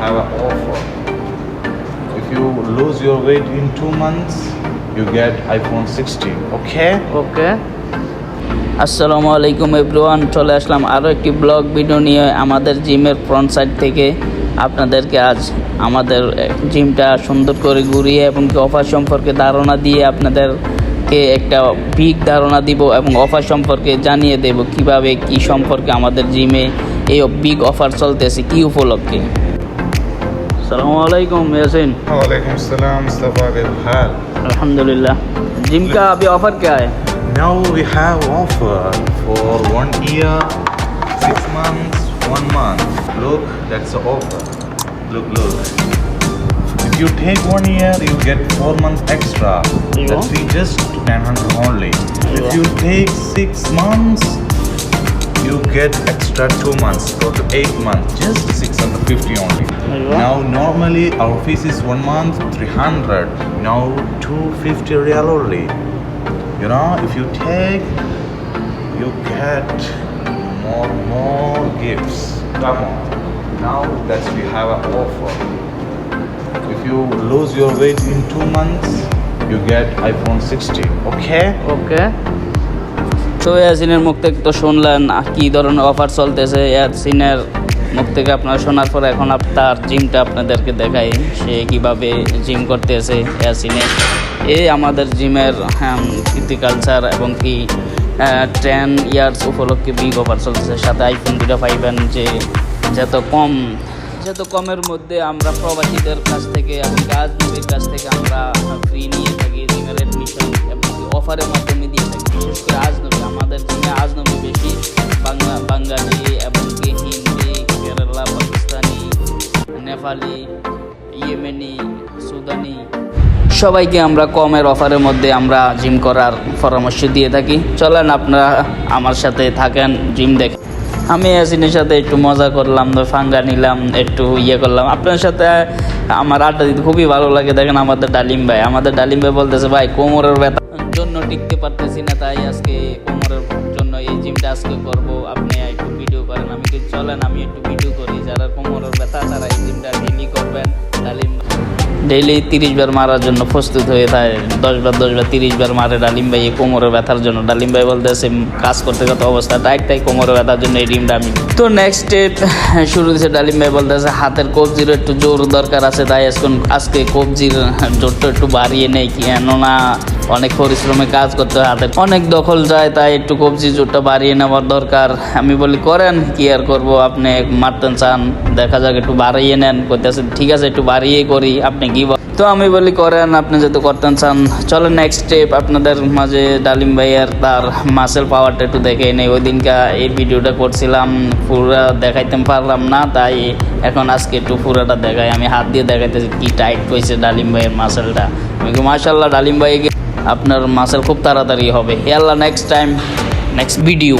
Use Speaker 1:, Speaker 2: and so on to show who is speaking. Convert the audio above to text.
Speaker 1: have an offer. If you lose your weight in two months, you get iPhone 16. Okay?
Speaker 2: ওকে আসসালামু আলাইকুম everyone চলে আসলাম আরও একটি blog video নিয়ে আমাদের জিমের ফ্রন্ট সাইড থেকে আপনাদেরকে আজ আমাদের জিমটা সুন্দর করে ঘুরিয়ে এবং অফার সম্পর্কে ধারণা দিয়ে আপনাদেরকে একটা বিগ ধারণা দিব এবং অফার সম্পর্কে জানিয়ে দেব কীভাবে কি সম্পর্কে আমাদের জিমে এই বিগ অফার চলতেছে কি উপলক্ষে আসসালামু আলাইকুম ইয়াসিন
Speaker 1: वालेकुम सलाम मुस्तफ़ा के हाल
Speaker 2: अल्हम्दुलिल्लाह जिम का अभी ऑफर क्या है
Speaker 1: Now we have offer for one year, six months, one month. Look, that's the offer. Look, look. If you take one year, you get four months extra.
Speaker 2: Yeah.
Speaker 1: That's be just 900 only.
Speaker 2: Yeah.
Speaker 1: If you take six months, you get extra two months, go to eight months, just 650 only. Now normally our fees is one month 300. Now 250 real only. You know, if you take, you get more more gifts. Come on. Now that we have an offer. If you lose your weight in two months, you get iPhone 60. Okay?
Speaker 2: Okay তো ইয়াসিনের মুখ থেকে তো শুনলেন কি ধরনের offer চলতেছে। ইয়াসিনের মুখ থেকে আপনারা শোনার পর এখন তার জিমটা আপনাদেরকে দেখাই, সে কীভাবে জিম করতেছে ইয়াসিনে এই আমাদের জিমের কৃতিকালচার এবং কি টেন ইয়ার্স উপলক্ষে বিগ অফার চলতেছে। সাথে আইফোন দুটো পাইবেন যে যত কম, যত কমের মধ্যে আমরা প্রবাসীদের কাছ থেকে এবং রাজনীতির কাছ থেকে আমরা ফ্রি নিয়ে থাকি। জিমের অ্যাডমিশন এবং অফারের মাধ্যমে দিয়ে থাকি। বিশেষ করে আজনবী আমাদের জিমে আজনবী বেশি বাংলা, বাঙালি এবং কি হিন্দি, কেরালা, পাকিস্তানি, নেপালি, ইয়েমেনি, সুদানি সবাইকে আমরা কমের অফারের মধ্যে আমরা জিম করার পরামর্শ দিয়ে থাকি। চলেন আপনারা আমার সাথে থাকেন জিম দেখ। আমি ইয়াসিনের সাথে একটু মজা করলাম ফাঙ্গা নিলাম, একটু ইয়ে করলাম। আপনার সাথে আমার আড্ডা দিতে খুবই ভালো লাগে। দেখেন আমাদের ডালিম ভাই। আমাদের ডালিম ভাই বলতেছে, ভাই, কোমরের জন্য টিকতে পারতেছি না, তাই আজকে কোমরের জন্য এই জিমটা আজকে করব। আপনি একটু ভিডিও করেন, আমি চলেন, আমি একটু ভিডিও করি। যারা কোমরের ব্যথা, তারা এই জিমটা ডেইলি তিরিশ বার মারার জন্য প্রস্তুত হয়ে থাকে দশ বার দশ বার, তিরিশ বার মারে ডালিম ভাই, এই কোমরের ব্যথার জন্য। ডালিম ভাই বলতেছে কাজ করতে করতে অবস্থা? টাইট তাই কোমরের ব্যথার জন্য এই ডিমটা আমি। তো নেক্সট স্টেপ শুরু দিয়েছে ডালিম ভাই বলতেছে হাতের কবজির একটু জোর দরকার আছে। তাই এখন আজকে কবজির জোরটা একটু বাড়িয়ে নেই। কেননা অনেক পরিশ্রমে কাজ করতে হয়, হাতে অনেক দখল যায়। তাই একটু কবজি জোরটা বাড়িয়ে নেওয়ার দরকার। আমি বলি, করেন, কি আর করব? আপনি মারতেন চান, দেখা যাক একটু বাড়িয়ে নেন। করতেছে ঠিক আছে, একটু বাড়িয়ে করি, আপনি কি বল- তো আমি বলি, করেন, আপনি যদি করতেন চান, চলেন নেক্সট স্টেপ আপনাদের মাঝে ডালিম ভাইয়ার তার মাসেল পাওয়ারটা একটু দেখে নেই। ওই দিনকা এই ভিডিওটা করছিলাম, পুরা দেখাইতে পারলাম না, তাই এখন আজকে একটু পুরাটা দেখাই। আমি হাত দিয়ে দেখাইতেছি কি টাইট হয়েছে ডালিম ভাইয়ের মাসেলটা আমি মাসাল্লাহ ডালিম ভাইকে আপনার মাসেল খুব তাড়াতাড়ি হবে। হে আল্লাহ নেক্সট টাইম নেক্সট ভিডিও